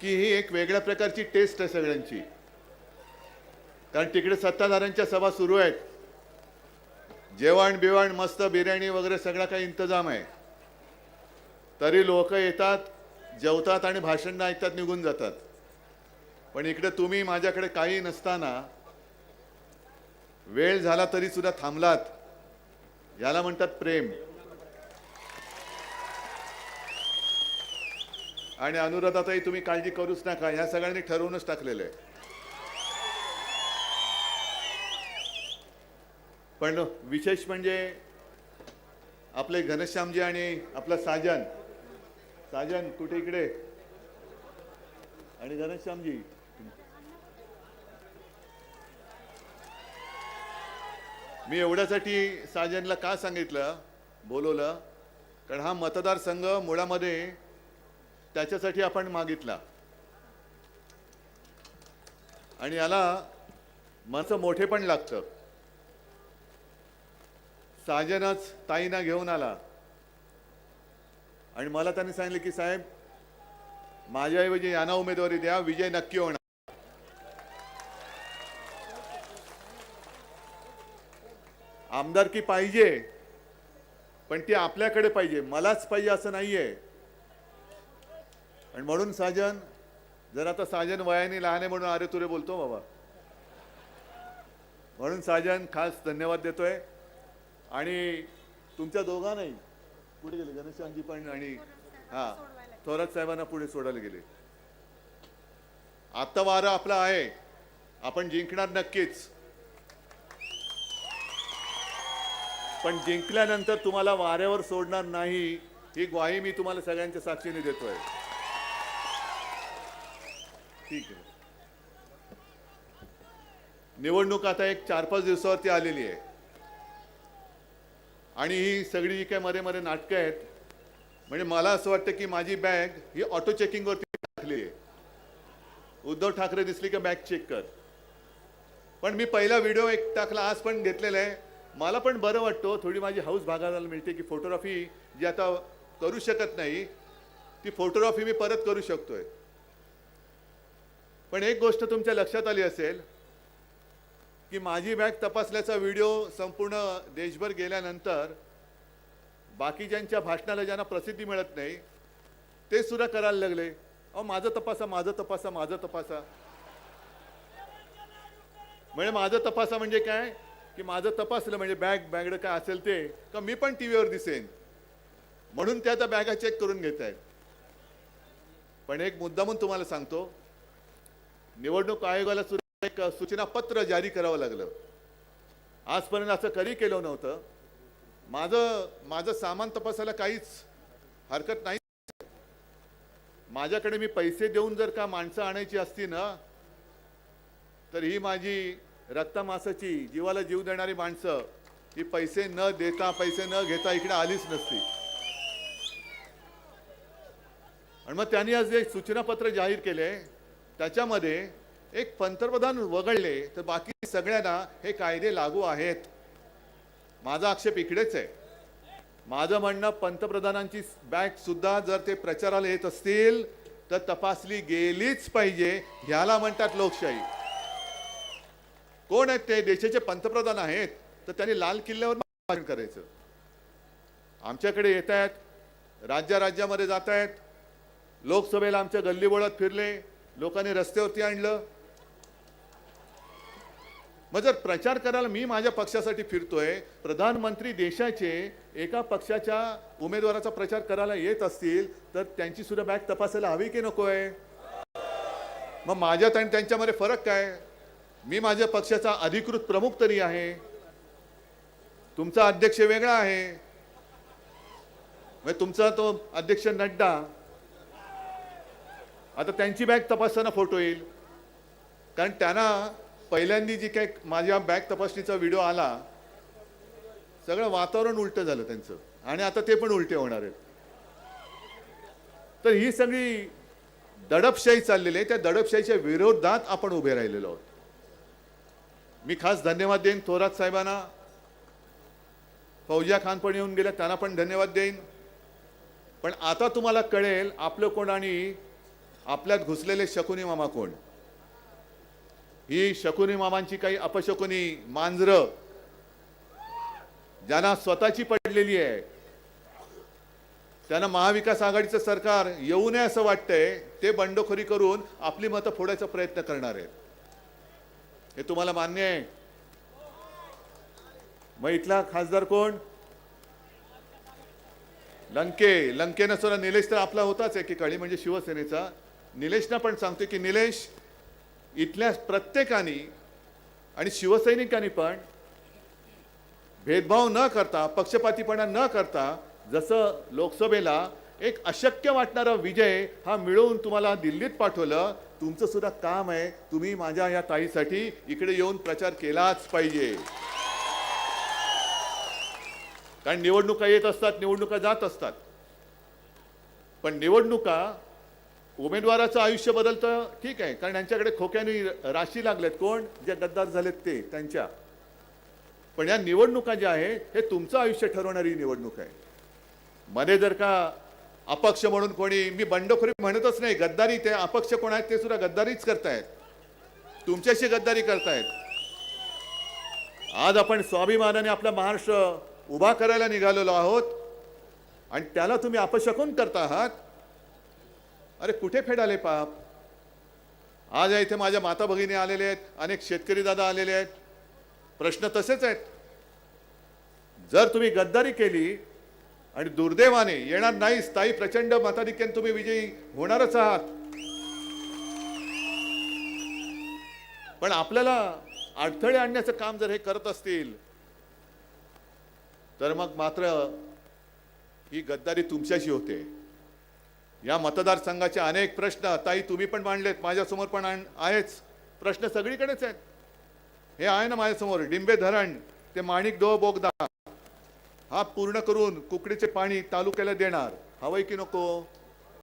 की ही एक वेगळ्या प्रकारची टेस्ट आहे सगळ्यांची. कारण तिकडे सत्ताधाऱ्यांच्या सभा सुरू आहेत. जेवण बिवण मस्त बिर्याणी वगैरे सगळा काही इंतजाम आहे. तरी लोक येतात जेवतात आणि भाषण ऐकतात निघून जातात. पण इकडे तुम्ही माझ्याकडे काही नसताना वेळ झाला तरी सुद्धा थांबलात. याला म्हणतात प्रेम. आणि अनुराधाताई तुम्ही काळजी करूच नका. ह्या सगळ्यांनी ठरवूनच टाकलेलं आहे. पण विशेष म्हणजे आपले घनश्यामजी आणि आपला साजन. साजन कुठे इकडे? आणि घनश्यामजी. मी एवढ्यासाठी साजनला का सांगितलं? बोलवलं. कारण हा मतदारसंघ मुळामध्ये त्याच्यासाठी आपण मागितला. आणि याला माझं मोठे पण लागतं. साजनच ताईना घेऊन आला. आणि मला त्यांनी सांगितलं की साहेब माझ्याऐवजी यांना उमेदवारी द्या विजय नक्की होणार. आमदारकी पाहिजे पण ती आपल्याकडे पाहिजे. मलाच पाहिजे असं नाहीये. आणि म्हणून साजन जर आता साजन वयाने लहान आहे म्हणून अरे तुरे बोलतो बाबा. म्हणून साजन खास धन्यवाद देतोय. आणि तुमच्या दोघांनाही पुढे गेले गणेशांजी पण आणि हा थोरात साहेबांना पुढे सोडायला गेले. आता वारं आपलं आहे. आपण जिंकणार नक्कीच. पण जिंकल्यानंतर तुम्हाला वाऱ्यावर सोडणार नाही ही ग्वाही मी तुम्हाला सगळ्यांच्या साक्षीने देतोय. ठीक आहे. निवडणूक आता एक चार पाच दिवसावरती आलेली आहे. आणि ही सगळी जी काय मध्ये मध्ये नाटकं आहेत म्हणजे मला असं वाटतं की माझी बॅग ही ऑटो चेकिंगवरती टाकली आहे. उद्धव ठाकरे दिसली का बॅग चेक कर. पण मी पहिला व्हिडिओ एक टाकला आज पण घेतलेला आहे. मला पण बरं वाटतं थोडी माझी हाऊस भागायला मिळते की फोटोग्राफी जी आता करू शकत नाही ती फोटोग्राफी मी परत करू शकतोय. पण एक गोष्ट तुमच्या लक्षात आली असेल की माझी बॅग तपासल्याचा व्हिडिओ संपूर्ण देशभर गेल्यानंतर बाकीच्यांच्या भाषणाला ज्यांना प्रसिद्धी मिळत नाही ते सुद्धा करायला लागले. अहो माझं तपासा माझं तपासा माझं तपासा. म्हणजे माझं तपासा म्हणजे काय? की माझं तपासलं म्हणजे बॅग बॅगड काय असेल ते का मी पण टी व्हीवर दिसेन? म्हणून त्या त्या बॅगा चेक करून घेत आहेत पण एक मुद्दा म्हणून तुम्हाला सांगतो निवडणूक आयोगाला सुद्धा एक सूचना पत्र जारी करावं लागलं. आजपर्यंत असं कधी केलं नव्हतं. माझं माझं सामान तपासायला काहीच हरकत नाही. माझ्याकडे मी पैसे देऊन जर का माणसं आणायची असती ना तर ही माझी रक्तमासाची जीवाला जीव देणारी माणसं ही पैसे न देता पैसे न घेता इकडे आलीच नसती. आणि मग त्यांनी आज जे सूचनापत्र जाहीर केले त्याच्यामध्ये एक पंतप्रधान वगळले तर बाकी सगळ्यांना हे कायदे लागू आहेत. माझा आक्षेप इकडेच आहे. माझं म्हणणं पंतप्रधानांची बॅग सुद्धा जर ते प्रचाराला येत असतील तर तपासली गेलीच पाहिजे ह्याला म्हणतात लोकशाही. कोण आहेत ते? देशाचे पंतप्रधान आहेत तर त्यांनी लाल किल्ल्यावर भाषण करायचं. आमच्याकडे येत आहेत राज्या राज्यामध्ये जात आहेत लोकसभेला आमच्या गल्लीबोळात फिरले लोकांनी रस्त्यावरती आणलं. मग जर प्रचार करायला मी माझ्या पक्षासाठी फिरतोय प्रधानमंत्री देशाचे एका पक्षाच्या उमेदवाराचा प्रचार करायला येत असतील तर त्यांची सुद्धा बॅग तपासायला हवी की नको आहे मग माझ्यात आणि त्यांच्यामध्ये फरक काय? मी माझ्या पक्षाचा अधिकृत प्रमुख तरी आहे. तुमचा अध्यक्ष वेगळा आहे. तुमचा तो अध्यक्ष नड्डा आता त्यांची बॅग तपासताना फोटो येईल. कारण त्यांना पहिल्यांदी जी काही माझ्या बॅग तपासणीचा व्हिडिओ आला सगळं वातावरण उलटं झालं त्यांचं. आणि आता ते पण उलटे होणार आहेत. तर ही सगळी दडपशाही चाललेली आहे. त्या दडपशाहीच्या विरोधात आपण उभे राहिलेलो आहोत. मी खास धन्यवाद देईन थोरात साहेबांना. फौजिया खान पण येऊन गेल्या त्यांना पण धन्यवाद देईन. पण आता तुम्हाला कळेल आपलं कोण आणि आपल्यात घुसलेले शकुनी मामा कोण? ही शकुनी मामांची काही अपशकुनी मांजरं ज्यांना स्वतःची पडलेली आहे. त्यांना महाविकास आघाडीचं सरकार येऊ नये असं वाटतंय ते बंडखोरी करून आपली मतं फोडायचा प्रयत्न करणार आहेत. हे तुम्हाला मान्य आहे. मग इथला खासदार कोण? लंके. लंकेनं सुद्धा निलेश तर आपला होताच एकेकाळी म्हणजे शिवसेनेचा. निलेशना पण सांगतोय की निलेश इथल्या प्रत्येकाने आणि शिवसैनिकांनी पण भेदभाव न करता पक्षपातीपणा न करता जसं लोकसभेला एक अशक्य वाटणारा विजय हा मिळवून तुम्हाला दिल्लीत पाठवलं तुमचं सुद्धा काम आहे. तुम्ही माझ्या या ताईसाठी इकडे येऊन प्रचार केलाच पाहिजे. कारण निवडणुका येत असतात निवडणुका जात असतात. पण निवडणुका उमेदवाराचं आयुष्य बदलतं ठीक आहे. कारण यांच्याकडे खोक्याने राशी लागलेत. कोण? जे गद्दार झालेत ते त्यांच्या. पण या निवडणुका ज्या आहे हे तुमचं आयुष्य ठरवणारी निवडणूक आहे. मध्ये जर का अपक्ष म्हणून कोणी मी बंडखोरी म्हणतच नाही गद्दारी ते अपक्ष कोण आहेत ते सुद्धा गद्दारीच करतायत. तुमच्याशी गद्दारी करतायत. आज आपण स्वाभिमानाने आपला महाराष्ट्र उभा करायला निघालेलो आहोत. आणि त्याला तुम्ही अपशकून करता आहात. अरे कुठे फेडाले पाप? आज इथे माझ्या माता भगिनी आलेले आहेत अनेक शेतकरी दादा आलेले आहेत. प्रश्न तसेच आहेत. जर तुम्ही गद्दारी केली आणि दुर्दैवाने येणार नाही स्थायी प्रचंड मताधिक्याने तुम्ही विजयी होणारच आहात. पण आपल्याला अडथळे आणण्याचं काम जर हे करत असतील तर मग मात्र ही गद्दारी तुमच्याशी होते. या मतदारसंघाचे अनेक प्रश्न ताई तुम्ही पण मांडलेत माझ्यासमोर पण आण- आहेच. प्रश्न सगळीकडेच आहेत. हे आहे ना माझ्यासमोर डिंबे धरण ते माणिक डो बोगदा. हा पूर्ण करून कुकडीचे पाणी तालुक्याला देणार. हवंय की नको?